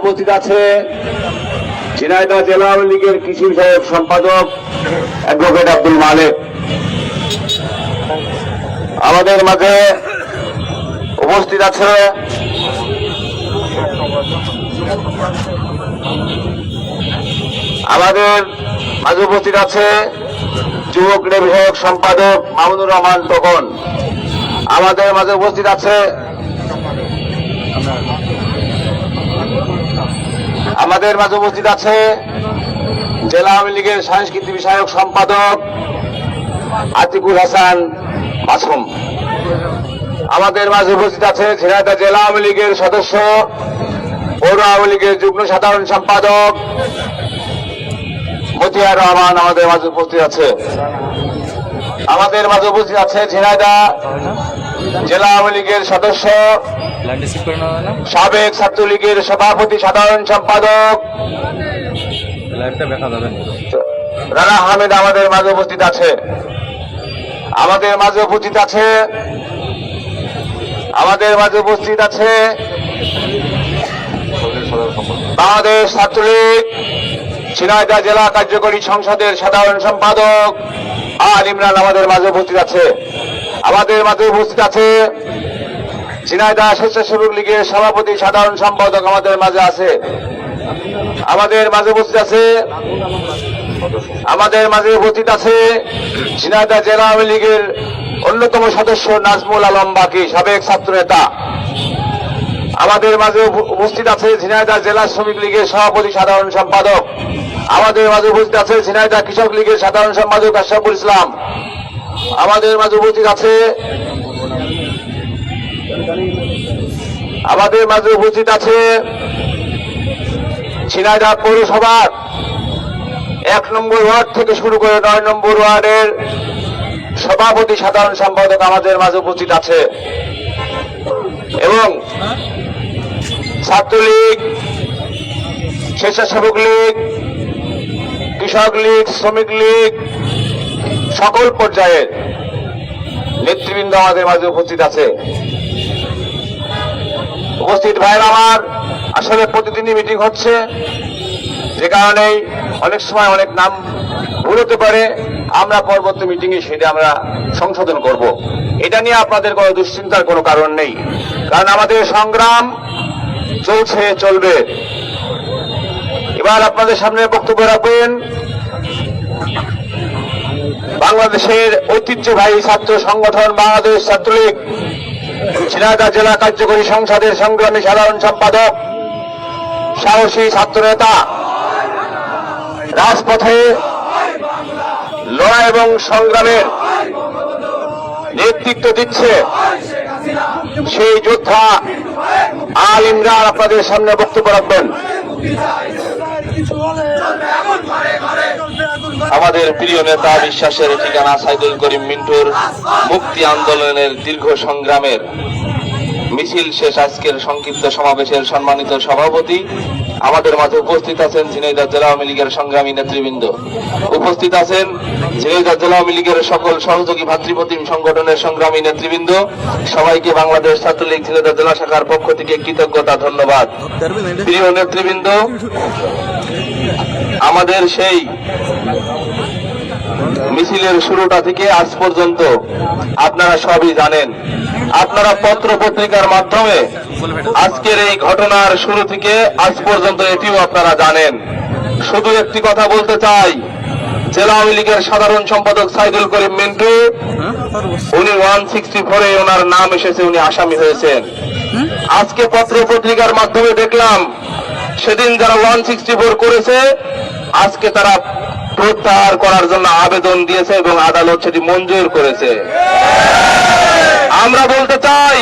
উপস্থিত আছে ঝিনাইদহ জেলা আওয়ামী লীগের কৃষি বিষয়ক সম্পাদক অ্যাডভোকেট আব্দুল মালেক। আমাদের মাঝে উপস্থিত আছে আমাদের মাঝে উপস্থিত আছে যুবক বিষয়ক সম্পাদক মামুনুর রহমান তখন আমাদের মাঝে উপস্থিত আছে আমাদের মাঝে উপস্থিত আছে জেলা আওয়ামী লীগের সাংস্কৃতিক বিষয়ক সম্পাদক আতিকুল হাসান মাসুম। আমাদের মাঝে উপস্থিত আছে ঝিনাইদহ জেলা আওয়ামী লীগের সদস্য, পৌর আওয়ামী লীগের যুগ্ম সাধারণ সম্পাদক মতিয়ার রহমান আমাদের মাঝে উপস্থিত আছে। আমাদের মাঝে উপস্থিত আছে ঝিনাইদহ জেলা আওয়ামী লীগের সদস্য সাবেক ছাত্রলীগের সভাপতি সাধারণ সম্পাদক রানা আহমেদ আমাদের মাঝে উপস্থিত আছে। আমাদের মাঝে উপস্থিত আছে আমাদের মাঝে উপস্থিত আছে বাংলাদেশ ছাত্রলীগ ঝিনাইদহ জেলা কার্যকরী সংসদের সাধারণ সম্পাদক আর ইমরান আমাদের মাঝে উপস্থিত আছে। আমাদের মাঝে উপস্থিত আছে ঝিনাইদহ স্বেচ্ছাসেবক লীগের সভাপতি, সাধারণ সম্পাদক আমাদের মাঝে আছে। আমাদের মাঝে উপস্থিত আছে, আমাদের মাঝে উপস্থিত আছে ঝিনাইদহ জেলা আওয়ামী লীগের অন্যতম সদস্য নাজমুল আলম বাকি, সাবেক ছাত্র নেতা আমাদের মাঝে উপস্থিত আছে ঝিনাইদা জেলা শ্রমিক লীগের সভাপতি, সাধারণ সম্পাদক। আমাদের মাঝে উপস্থিত আছে ঝিনাইদা কৃষক লীগের সাধারণ সম্পাদক আশরাফুল ইসলাম। আমাদের মাঝে উপস্থিত আছে, আমাদের মাঝে উপস্থিত আছে ঝিনাইদহ পৌরসভার এক নম্বর ওয়ার্ড থেকে শুরু করে নয় নম্বর ওয়ার্ডের সভাপতি, সাধারণ সম্পাদক আমাদের মাঝে উপস্থিত আছে। এবং ছাত্রলীগ, স্বেচ্ছাসেবক লীগ, কৃষক লীগ, শ্রমিক লীগ সকল পর্যায়ের নেতৃবৃন্দ আমাদের মাঝে উপস্থিত আছে। উপস্থিত ভাইয়ের আমার, আসলে প্রতিদিনই মিটিং হচ্ছে, যে কারণেই অনেক সময় অনেক নাম ভুল হতে পারে। আমরা পরবর্তী মিটিং এ সেটা আমরা সংশোধন করব। এটা নিয়ে আপনাদের কোনো দুশ্চিন্তার কোনো কারণ নেই। কারণ আমাদের সংগ্রাম চলছে, চলবে। এবার আপনাদের সামনে বক্তব্য রাখবেন বাংলাদেশের ঐতিহ্যবাহী ছাত্র সংগঠন বাংলাদেশ ছাত্রলীগ, ঝিনাইদহ জেলা কার্যকরী সংসদের সংগ্রামী সাধারণ সম্পাদক, সাহসী ছাত্র নেতা রাজপথে লড়াই এবং সংগ্রামের নেতৃত্ব দিচ্ছে সেই যোদ্ধা আল ইমরান। আপনাদের সামনে বক্তব্য রাখবেন। আমাদের প্রিয় নেতা বিশ্বাসের ঠিকানা সাইদুল করিম মিন্টুর মুক্তি আন্দোলনের দীর্ঘ সংগ্রামের মিছিল শেষ আজকের সংক্ষিপ্ত সমাবেশের সম্মানিত সভাপতি। আমাদের মাঝে উপস্থিত আছেন ঝিনাইদহ জেলা আওয়ামী লীগের সংগ্রামী নেতৃবৃন্দ। উপস্থিত আছেন ঝিনাইদহ জেলা আওয়ামী লীগের সকল সহযোগী ভাতৃপ্রতিম সংগঠনের সংগ্রামী নেতৃবৃন্দ। সবাইকে বাংলাদেশ ছাত্রলীগ ঝিনাইদহ জেলা শাখার পক্ষ থেকে কৃতজ্ঞতা, ধন্যবাদ। প্রিয় নেতৃবৃন্দ, আমাদের সেই মিছিলের শুরুটা থেকে আজ পর্যন্ত আপনারা সবই জানেন। আপনারা পত্র পত্রিকার মাধ্যমে আজকের এই ঘটনার শুরু থেকে আজ পর্যন্ত এটিও আপনারা জানেন। শুধু একটি কথা বলতে চাই, জেলা আওয়ামী লীগের সাধারণ সম্পাদক সাইদুল করিম মিন্টু, উনি ওয়ান সিক্সটি ফোরে ওনার নাম এসেছে, উনি আসামি হয়েছেন। আজকে পত্র পত্রিকার মাধ্যমে দেখলাম, সেদিন যারা ওয়ান সিক্সটি ফোর করেছে, আজকে তারা প্রত্যাহার করার জন্য আবেদন দিয়েছে এবং আদালত সেটি মঞ্জুর করেছে। আমরা বলতে চাই,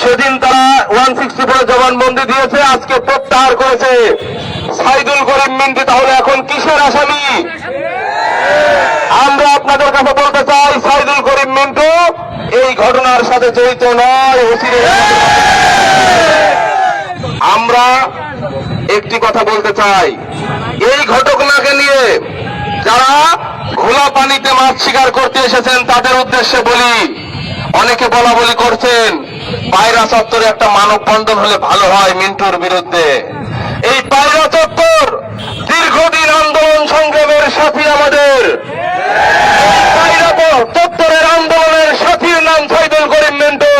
সেদিন তারা ওয়ান সিক্সটি ফোর জবানবন্দি দিয়েছে, আজকে প্রত্যাহার করেছে। সাইদুল করিম মিন্টি তাহলে এখন কিসের আসামি? আমরা আপনাদের কাছে বলতে চাই, সাইদুল করিম মিন্টু, এই ঘটনার সাথে জড়িত নয় আমরা একটি কথা বলতে চাই। এই ঘটনাকে নিয়ে যারা ঘোলা পানিতে মাছ শিকার করতে এসেছেন, তাদের উদ্দেশ্যে বলি, অনেকে বলা বলি করছেন, পায়রা চত্বরে একটা মানব বন্ধন হলে ভালো হয় মিন্টুর বিরুদ্ধে। এই পায়রা চত্বর দীর্ঘদিন আন্দোলন সংগ্রামের সাথী আমাদের। পায়রা চত্বরের আন্দোলনের সাথীর নাম সাইদুল করিম মিন্টু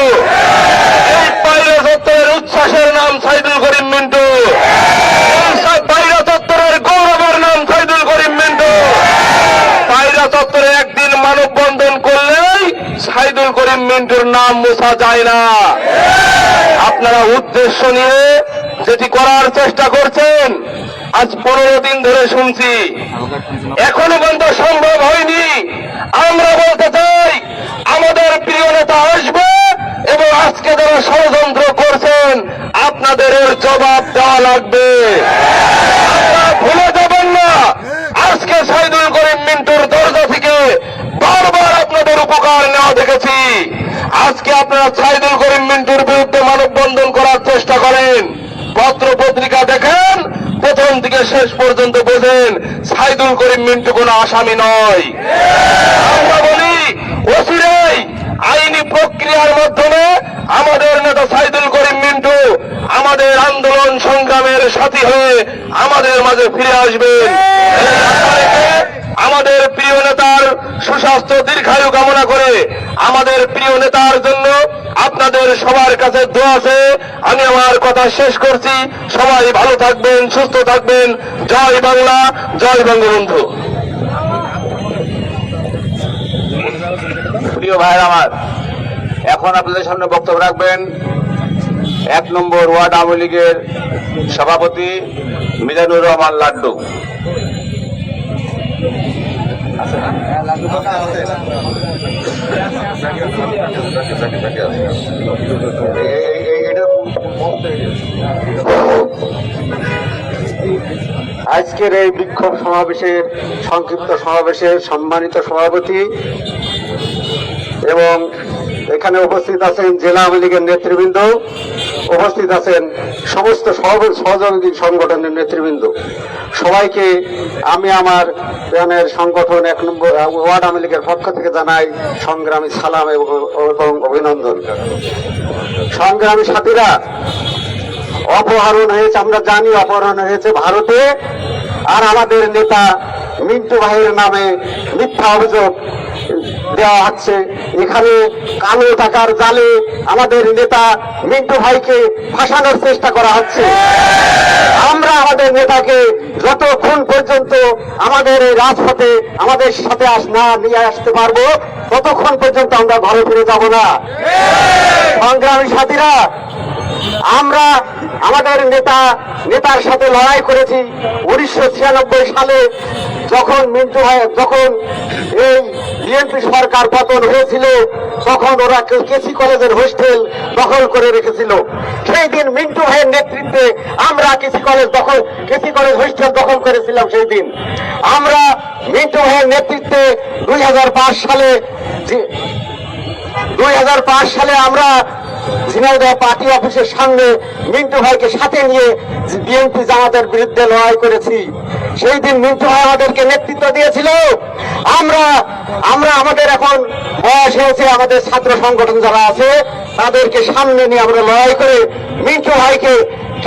এই পায়রা চত্বরের উচ্ছ্বাসের নাম সাইদুল করিম মিন্টু এই পায়রা চত্বরের গৌরবের নাম সাইদুল করিম মিন্টু পায়রা চত্বরে একদিন মানববন্ধন করলেই সাইদুল করিম মিন্টুর নাম মোছা যায় না। আপনারা উদ্দেশ্য নিয়ে যেটি করার চেষ্টা করছেন, আজ পনেরো দিন ধরে শুনছি। এখনও পর্যন্ত সম্ভব হয়নি। আমরা বলতে চাই, আমাদের প্রিয় নেতা আসবে এবং আজকে যারা ষড়যন্ত্র করছেন, আপনাদের এর জবাব দেওয়া লাগবে। আপনারা ভুলে যাবেন না। আজকে সাইদুল করিম মিন্টুর দরজা থেকে বারবার আপনাদের উপকার নেওয়া দেখেছি। আজকে আপনারা সাইদুল করিম মিন্টুর বিরুদ্ধে মানববন্ধন করার চেষ্টা করেন। পত্র পত্রিকা দেখেন, প্রথম থেকে শেষ পর্যন্ত বোঝেন, সাইদুল করিম মিন্টু কোন আসামি নয়। আমরা বলি, ওসিরাই আইনি প্রক্রিয়ার মাধ্যমে আমাদের নেতা সাইদুল করিম আমাদের আন্দোলন সংগ্রামের সাথী হয়ে আমাদের মাঝে ফিরে আসবেন আমাদের প্রিয় নেতার সুস্বাস্থ্য দীর্ঘায়ু কামনা করে আমাদের প্রিয় নেতার জন্য আপনাদের সবার কাছে দোয়া আছে। আমি আমার কথা শেষ করছি। সবাই ভালো থাকবেন, সুস্থ থাকবেন। জয় বাংলা, জয় বঙ্গবন্ধু। প্রিয় ভাইয়ের আমার, এখন আপনাদের সামনে বক্তব্য রাখবেন এক নম্বর ওয়ার্ড আওয়ামী লীগের সভাপতি মিজানুর রহমান লাড্ডু। আজকের এই বিক্ষোভ সমাবেশের, সংক্ষিপ্ত সমাবেশের সম্মানিত সভাপতি এবং এখানে উপস্থিত আছেন জেলা আওয়ামী লীগের নেতৃবৃন্দ উপস্থিত আছেন সমস্ত সহ- সহযোগী সংগঠনের নেতৃবৃন্দ। সবাইকে আমি আমার প্রাণের সংগঠন এক নম্বর ওয়ার্ড আওয়ামী লীগের পক্ষ থেকে জানাই সংগ্রামী সালাম এবং অভিনন্দন। সংগ্রামী সাথীরা, অপহরণ হয়েছে, আমরা জানি অপহরণ হয়েছে ভারতে, আর আমাদের নেতা মিন্টু ভাইয়ের নামে মিথ্যা অভিযোগ দেওয়া হচ্ছে এখানে কালো টাকার জালে আমাদের নেতা মিন্টু ভাইকে ফাঁসানোর চেষ্টা করা হচ্ছে। আমরা আমাদের নেতাকে যতক্ষণ পর্যন্ত আমাদের এই রাজপথে আমাদের সাথে আস না নিয়ে আসতে পারব, ততক্ষণ পর্যন্ত আমরা ঘরে ফিরে যাব না। সংগ্রামী সাথীরা আমরা আমাদের নেতা, নেতার সাথে লড়াই করেছি উনিশশো ছিয়ানব্বই সালে যখন মিন্টু যখন এই বিএনপি সরকার পতন হয়েছিল, তখন ওরা কেসি কলেজের হোস্টেল দখল করে রেখেছিল। সেই দিন মিন্টু ভাইয়ের নেতৃত্বে আমরা কেসি কলেজ দখল, কেসি কলেজ হোস্টেল দখল করেছিলাম সেই দিন। আমরা মিন্টু ভাইয়ের নেতৃত্বে দুই হাজার পাঁচ সালে দুই হাজার পাঁচ সালে আমরা ঝিনাইদহ পার্টি অফিসের সামনে মিন্টু ভাইকে সাথে নিয়ে বিএনপি জামাতের বিরুদ্ধে লড়াই করেছি। সেই দিন মিন্টু ভাই আমাদেরকে নেতৃত্ব দিয়েছিল। আমরা আমরা আমাদের এখন বয়স হয়েছে, আমাদের ছাত্র সংগঠন যারা আছে, তাদেরকে সামনে নিয়ে আমরা লড়াই করে মিন্টু ভাইকে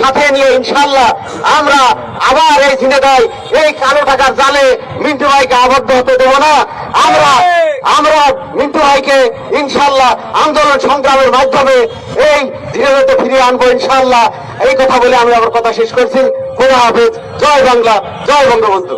সাথে নিয়ে ইনশাল্লাহ আমরা আবার এই ঝিনেদায় এই কালো টাকার জালে মিন্টু ভাইকে আবদ্ধ হতে দেব না। আমরা আমরা মিন্টু ভাইকে ইনশাল্লাহ আন্দোলন সংগ্রামের মাধ্যমে এই ঝিনেদাতে ফিরিয়ে আনব ইনশাল্লাহ এই কথা বলে আমি আমার কথা শেষ করছি। খোদা হাফেজ। জয় বাংলা। জয় বঙ্গবন্ধু।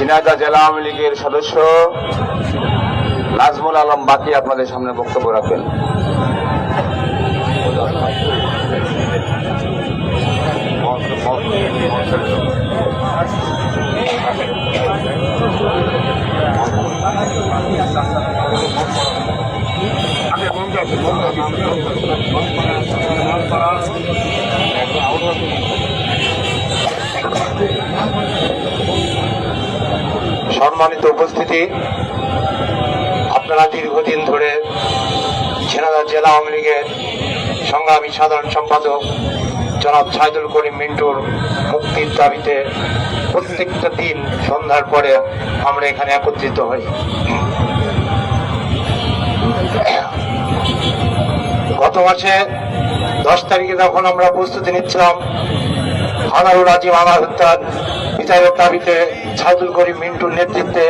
ঝিনাইদহ জেলা আওয়ামী লীগের সদস্য নাজমুল আলম বাকি আপনাদের সামনে বক্তব্য সম্মানিত উপস্থিতি। আপনারা দীর্ঘদিন ধরে ঝিনাইদহ জেলা আওয়ামী লীগের সংগ্রামী সাধারণ সম্পাদক জনাব ছাইদুল করিম মিন্টুর মুক্তির দাবিতে প্রত্যেকটা দিন সন্ধ্যার পরে আমরা এখানে একত্রিত হই। গত মাসে দশ তারিখে যখন আমরা প্রস্তুতি নিচ্ছিলাম হানারুল রাজিম আমার হত্যার বিচারের দাবিতে ছাদুল করিম মিন্টুর নেতৃত্বে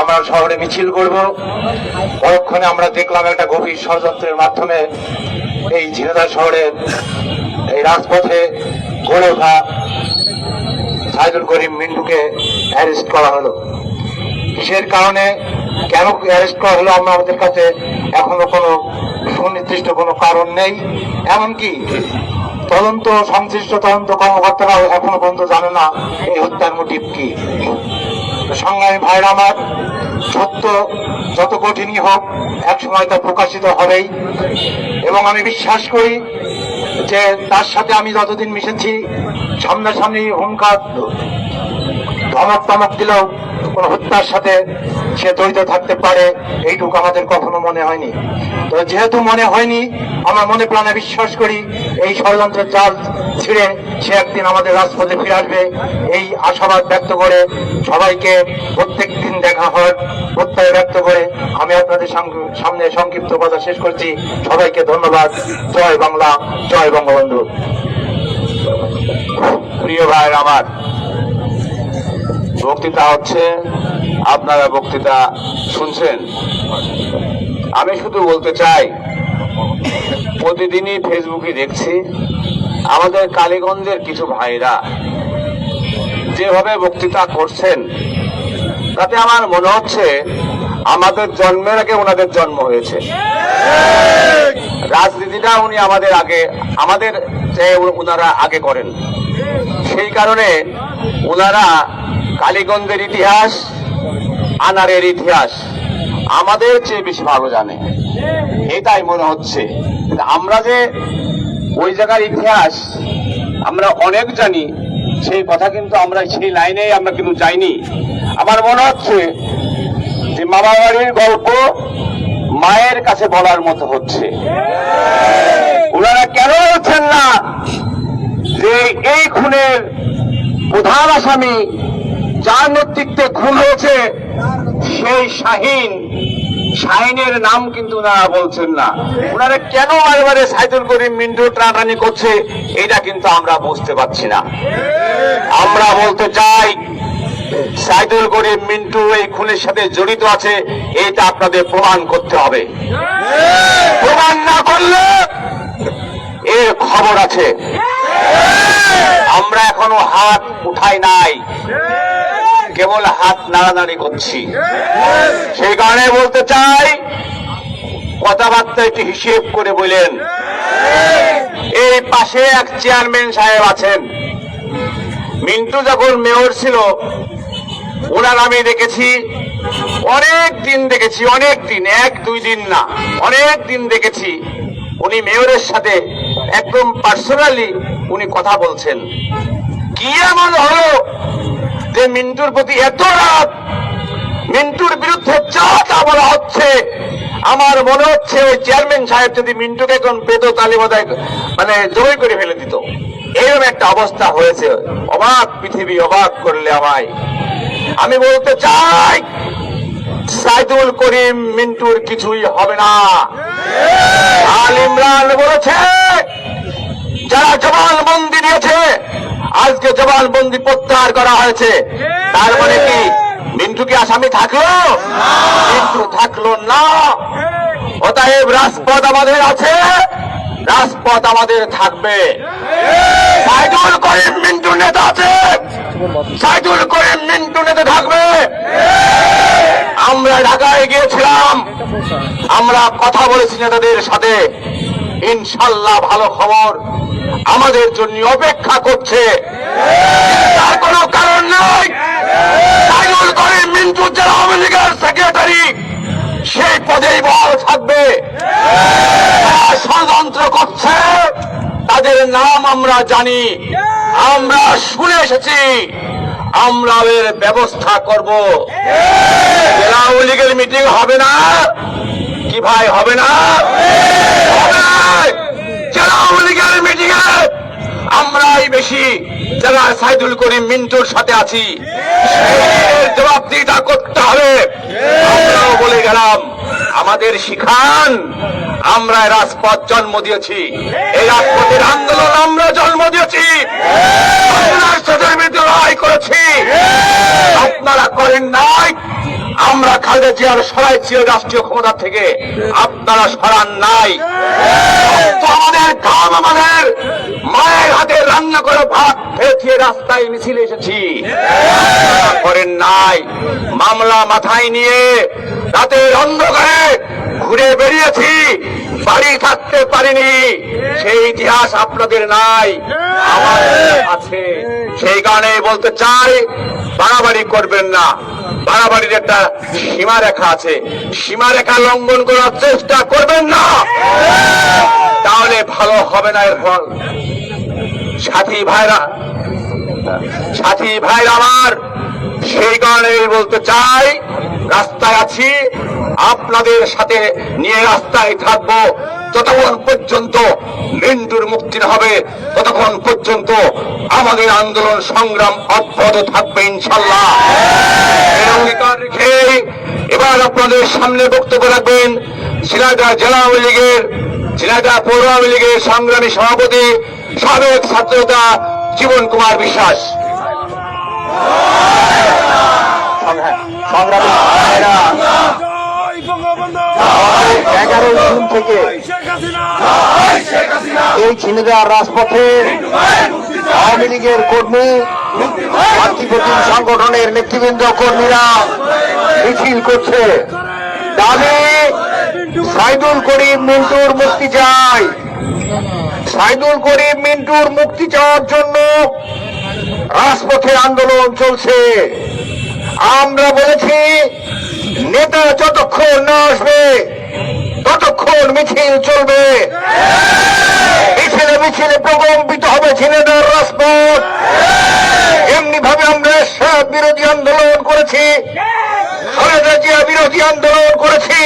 আমরা শহরে মিছিল করব। পরক্ষণে আমরা দেখলাম একটা গভীর ষড়যন্ত্রের মাধ্যমে এই ঝিনাদা শহরের এই রাজপথে গড়ে ওঠা সাইদুল করিম মিন্টুকে অ্যারেস্ট করা হলো। কিসের কারণে, কেন অ্যারেস্ট করা হলো আমরা আমাদের কাছে এখনও কোনো সুনির্দিষ্ট কোনো কারণ নেই। এমনকি তদন্ত সংশ্লিষ্ট তদন্ত কর্মকর্তারা এখনও পর্যন্ত জানে না এই হত্যার মোটিভ কি। সংগ্রামী ভাইরা আমার সত্য যত কঠিনই হোক এক সময় তা প্রকাশিত হবেই। এবং আমি বিশ্বাস করি যে তার সাথে আমি যতদিন মিশেছি, সামনাসামনি হুঙ্কার ধমক টমক দিলেও কোন হত্যার সাথে সে জড়িত থাকতে পারে, এইটুকু আমাদের কখনো মনে হয়নি। তো যেহেতু মনে হয়নি, আমরা মনে প্রাণে বিশ্বাস করি, এই ষড়যন্ত্রের জাল ছিঁড়ে সে একদিন আমাদের রাজপথে ফিরে আসবে। এই আশাবাদ ব্যক্ত করে সবাইকে প্রত্যেক দিন দেখা হওয়ার প্রত্যয় ব্যক্ত করে আমি আপনাদের সামনে সংক্ষিপ্ত কথা শেষ করছি। সবাইকে ধন্যবাদ। জয় বাংলা, জয় বঙ্গবন্ধু। প্রিয় ভাইয়ের আমার বক্তৃতা হচ্ছে, আপনারা বক্তৃতা শুনছেন। আমি শুধু বলতে চাই, প্রতিদিনই ফেসবুকে দেখছি, আমাদের কালীগঞ্জের কিছু ভাইরা যেভাবে বক্তৃতা করছেন, তাতে আমার মনে হচ্ছে আমাদের জন্মের আগে ওনাদের জন্ম হয়েছে। রাজনীতিটা উনি আমাদের আগে, আমাদের ওনারা আগে করেন, সেই কারণে ওনারা কালীগঞ্জের ইতিহাস, আনারের ইতিহাস, আমাদের চেয়ে বেশি ভালো জানে। এটাই মনে হচ্ছে। আমরা যে ওই জায়গার ইতিহাস আমরা অনেক জানি, সেই কথা কিন্তু আমরা সেই লাইনে আমরা কিন্তু যাইনি। আমার মনে হচ্ছে যে মামা বাড়ির গল্প মায়ের কাছে বলার মতো হচ্ছে। ওনারা কেন বলছেন না যে এই খুনের প্রধান আসামি যার নেতৃত্বে খুন হয়েছে সেই শাহিন। শাহিনের নাম কিন্তু ওনারা বলছেন না। ওনারা কেন বারে সাইদুল করিম মিন্টু টানাটানি করছে, এটা কিন্তু আমরা বুঝতে পারছি না। আমরা বলতে চাই, সাইদুল করিম মিন্টু এই খুনের সাথে জড়িত আছে, এটা আপনাদের প্রমাণ করতে হবে। প্রমাণ না করলে এর খবর আছে। আমরা এখনও হাত উঠাই নাই। কেবল হাত নাড়ানাড়ি করছি। সেই কারণে বলতে চাই, কথাবার্তা একটু হিসেব করে বলেন। এই পাশে এক চেয়ারম্যান সাহেব আছেন। মিন্টু যখন মেয়র ছিল, ওনার আমি দেখেছি, অনেক দিন দেখেছি, অনেক দিন, এক দুই দিন না, অনেক দিন দেখেছি। উনি মেয়রের সাথে একদম পার্সোনালি উনি কথা বলছেন। কি এমন হলো যে মিন্টুর প্রতি এত রাত মিন্টুর বিরুদ্ধে যা তা বলা হচ্ছে, আমার মনে হচ্ছে ওই চেয়ারম্যান সাহেব যদি মিন্টুকে এখন পেত তাহলে বোধ মানে জয় করে ফেলে দিত। এরকম একটা অবস্থা হয়েছে। অবাক পৃথিবী, অবাক করলে আমায়। আমি বলতে চাই, সাইদুল করিম মিন্টুর কিছুই হবে না। আল ইমরান বলেছে, যারা জবানবন্দি দিয়েছে আজকে জবানবন্দি প্রত্যাহার করা হয়েছে। তার মানে কি? মিন্টু কি আসামি থাকল? মিন্টু থাকল না। অতএব রাজপথ আমাদের আছে। রাজপথ আমাদের থাকবে। সাইদুল করিম মিন্টু নেতা আছে। সাইদুল করিম মিন্টু নেতা থাকবে। আমরা ঢাকায় গিয়েছিলাম। আমরা কথা বলেছি নেতাদের সাথে। ইনশাল্লাহ ভালো খবর। আমাদের জন্য অপেক্ষা করছে। তার কোনো কারণ নাই। সাইদুল করিম মিন্টু যারা আওয়ামী লীগের সেক্রেটারি সেই পদেই বল থাকবে। ষড়যন্ত্র করছে। তাদের নাম আমরা জানি। আমরা শুনে এসেছি। আমরা এর ব্যবস্থা করব। জেলা আওয়ামী লীগের মিটিং হবে না। কি ভাই হবে না। আমরাই বেশি যারা সাইদুল করিম মিন্টুর সাথে আছি বলে গেলাম, আমাদের শিখান আমরা রাজপথ জন্ম দিয়েছি। এই রাজপথের আন্দোলন আমরা জন্ম দিয়েছি। করেছি। আপনারা করেন নাই আমরা খালেদা জিয়ার সরাইছি রাষ্ট্রীয় ক্ষমতা থেকে আপনারা সরান নাই। আমাদের কাম আমাদের মায়ের হাতে রান্না করে ভাত খেয়ে রাস্তায় মিছিল এসেছি। করেন নাই। মামলা মাথায় নিয়ে রাতের অন্ধকারে ঘুরে বেরিয়েছি বাড়ি থাকতে পারিনি। সেই ইতিহাস আপনাদের নাই। আছে। সেই কারণে বলতে চাই, বাড়াবাড়ি করবেন না। বাড়াবাড়ির একটা সীমারেখা আছে। সীমারেখা লঙ্ঘন করার চেষ্টা করবেন না। তাহলে ভালো হবে না এর ফল। সাথী ভাইরা সাথী ভাইরা আমার, সেই কারণেই বলতে চাই, রাস্তায় আছি। আপনাদের সাথে নিয়ে রাস্তায় থাকব। যতক্ষণ পর্যন্ত মিন্টুর মুক্তি হবে। ততক্ষণ পর্যন্ত আমাদের আন্দোলন সংগ্রাম অব্যাহত থাকবে ইনশাল্লাহ অঙ্গীকার রেখে এবার আপনাদের সামনে বক্তব্য রাখবেন সিনাইদা জেলা আওয়ামী লীগের ঝিনাইদহ পৌর আওয়ামী লীগের সংগ্রামী সভাপতি সাবেক ছাত্রতা জীবন কুমার বিশ্বাস। সংগ্রামী ভাইরা, এগারো জুন থেকে এই ঝিনাইদহ রাজপথে আওয়ামী লীগের কর্মী মাতৃপ্রতিম সংগঠনের নেতৃবৃন্দ কর্মীরা মিছিল করছে। দাবি সাইদুল করিম মিন্টুর মুক্তি চাই। সাইদুল করিম মিন্টুর মুক্তি চাওয়ার জন্য রাজপথে আন্দোলন চলছে। আমরা বলেছি নেতা যতক্ষণ না আসবে, ততক্ষণ মিছিল চলবে। মিছিলে মিছিলে প্রকম্পিত হবে ঝিনেদার রাজপথ। এমনি ভাবে আমরা সব বিরোধী আন্দোলন করেছি। জিয়া বিরোধী আন্দোলন করেছি।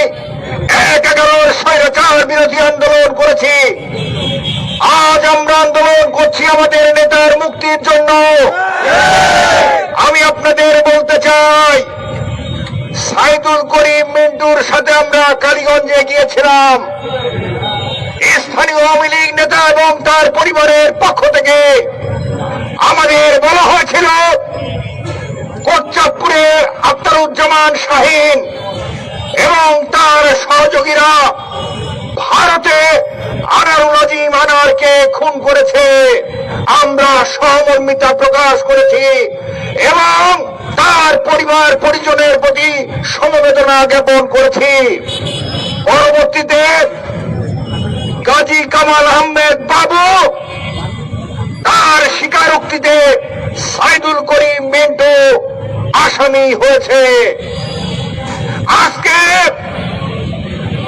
এক এগারোর স্বৈরাচার বিরোধী আন্দোলন করেছি। আজ আমরা আন্দোলন করছি আমাদের নেতার মুক্তির জন্য। আমি আপনাদের বলতে চাই সাইদুল করিম মিন্টুর সাথে আমরা কালীগঞ্জে গিয়েছিলাম। স্থানীয় আওয়ামী লীগ নেতা এবং তার পরিবারের পক্ষ থেকে আমাদের বলা হয়েছিল কোচ্চাপুরে আখতারুজ্জামান শাহিন এবং তার সহযোগীরা ভারতে আনারুল আজিম আনারকে খুন করেছে। আমরা সহমর্মিতা প্রকাশ করেছি। এবং তার পরিবার পরিজনের প্রতি সমবেদনা জ্ঞাপন করেছি। পরবর্তীতে গাজী কামাল আহমেদ বাবু তার স্বীকারোক্তিতে সাইদুল করিম মিন্টু আসামি হয়েছে। আজকে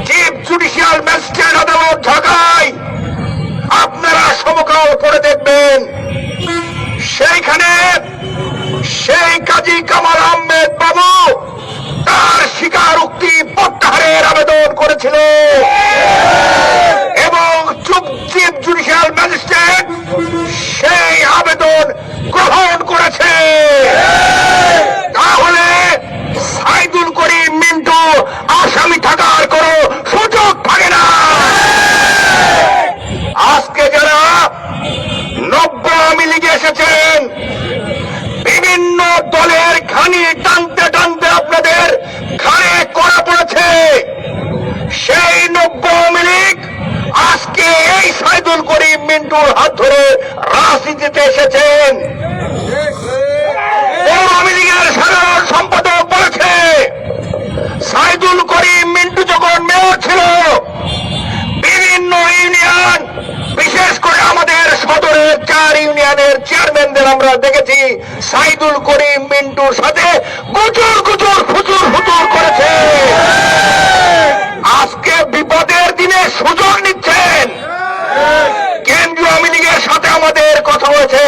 চিফ জুডিশিয়াল ম্যাজিস্ট্রেট করেছিল। এবং চুপচিপ জুডিশিয়াল ম্যাজিস্ট্রেট সেই আবেদন গ্রহণ রাজনীতিতে এসেছেন। আওয়ামী লীগের সাধারণ সম্পাদক বলেছে, সাইদুল করিম মিন্টু যখন মেয়র ছিল, বিভিন্ন ইউনিয়ন, বিশেষ করে আমাদের সদরের চার ইউনিয়নের চেয়ারম্যানদের আমরা দেখেছি, সাইদুল করিম মিন্টুর সাথে গুজুর গুজুর ফুচুর ফুচুর করেছে। আজকে বিপদের দিনে সুযোগ নিচ্ছেন কেন্দ্রীয় আওয়ামী লীগের সাথে আমাদের কথা হয়েছে।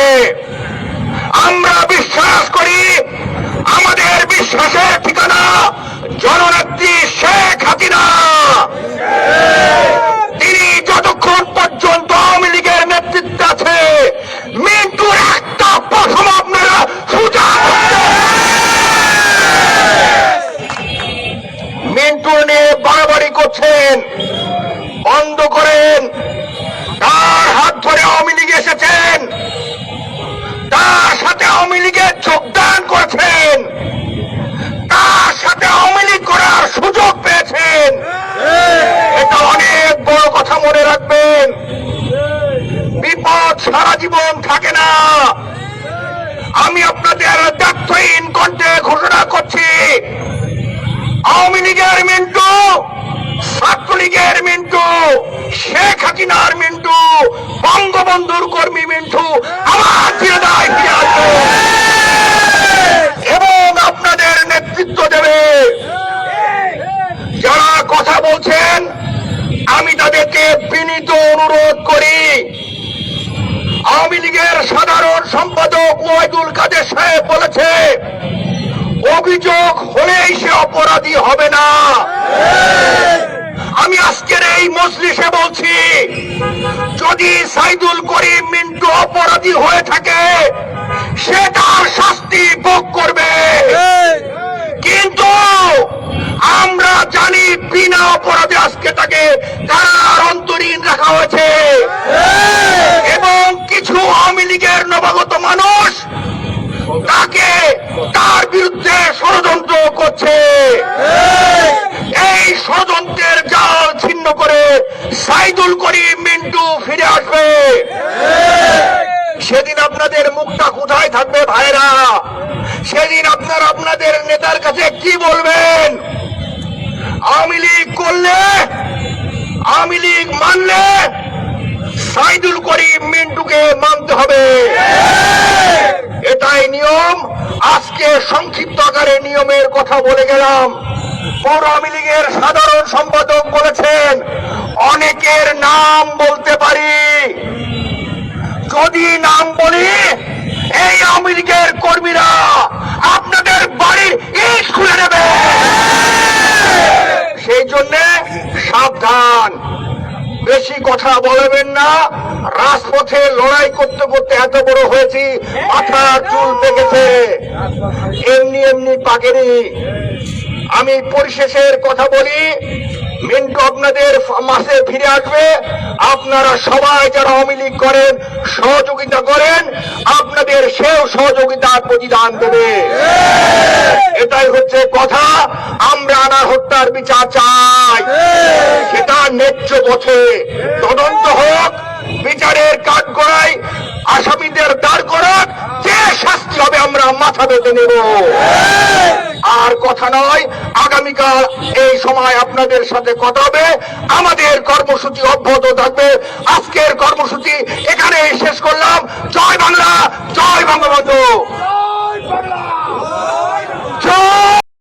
আমরা বিশ্বাস করি আমাদের বিশ্বাসের ঠিকানা জননেত্রী শেখ হাসিনা। তিনি যতক্ষণ পর্যন্ত আওয়ামী লীগের নেতৃত্বে আছে মিন্টুর একটা প্রথম আপনারা সোজা মিন্টু নিয়ে বাড়াবাড়ি করছেন, বন্ধ করেন সারা জীবন থাকে না। আমি আপনাদের দায়িত্বহীন কণ্ঠে ঘোষণা করছি, আওয়ামী লীগের মিন্টু, ছাত্রলীগের মিন্টু, শেখ হাসিনার মিন্টু, বঙ্গবন্ধুর কর্মী মিন্টু আমার চিরদায় ফিরে আসবে। এবং আপনাদের নেতৃত্ব দেবে। যারা কথা বলছেন, আমি তাদেরকে বিনীত অনুরোধ করি আওয়ামী লীগের সাধারণ সম্পাদক ওয়াইদুল কাদের সাহেব বলেছে অভিযোগ হলেই সে অপরাধী হবে না। আমি আজকের এই মজলিসে বলছি যদি সাইদুল করিম মিন্টু অপরাধী হয়ে থাকে সে তার শাস্তি ভোগ করবে। কিন্তু আমরা জানি বিনা অপরাধে আজকে তাকে কারার অন্তরীণ রাখা হয়েছে। এবং কিছু আওয়ামী লীগের নবাগত মানুষ তাকে তার বিরুদ্ধে ষড়যন্ত্র করছে। এই ষড়যন্ত্রের জাল ছিন্ন করে সাইদুল করিম মিন্টু ফিরে আসবে। সেদিন আপনাদের মুখটা কোথায় থাকবে ভাইরা সেদিন আপনারা আপনাদের নেতার কাছে কি বলবেন? আওয়ামী লীগ করলে, আওয়ামী লীগ মানলে সাইদুল করিম মিন্টুকে মানতে হবে। এটাই নিয়ম। আজকে সংক্ষিপ্ত আকারে নিয়মের কথা বলে গেলাম। পৌর আওয়ামী লীগের সাধারণ সম্পাদক বলেছেন, অনেকের নাম বলতে পারি। যদি নাম বলি, এই আওয়ামী লীগের কর্মীরা আপনাদের বাড়ির ইট খুলে নেবে সেই জন্য সাবধান। বেশি কথা বলবেন না। রাজপথে লড়াই করতে করতে এত বড় হয়েছি, মাথা চুল পেকেছে। এমনি এমনি পাকেনি। আমি পরিশেষের কথা বলি মিন্টু আপনাদের মাসে ফিরে আসবে। আপনারা সবাই যারা আওয়ামী লীগ করেন, সহযোগিতা করেন, আপনাদের সেও সহযোগিতার প্রতিদান দেবে। এটাই হচ্ছে কথা। আমরা আনার হত্যার বিচার চাই। সেটা ন্যায্য পথে তদন্ত হোক, বিচারের কাঠ করাই আসামিদের দাঁড় করান যে শাস্তি হবে আমরা মাথা বেঁধে নেব। আর কথা নয় আগামীকাল এই সময় আপনাদের সাথে কথা হবে। আমাদের কর্মসূচি অব্যাহত থাকবে। আজকের কর্মসূচি এখানে শেষ করলাম। জয় বাংলা জয় বঙ্গবন্ধু। জয়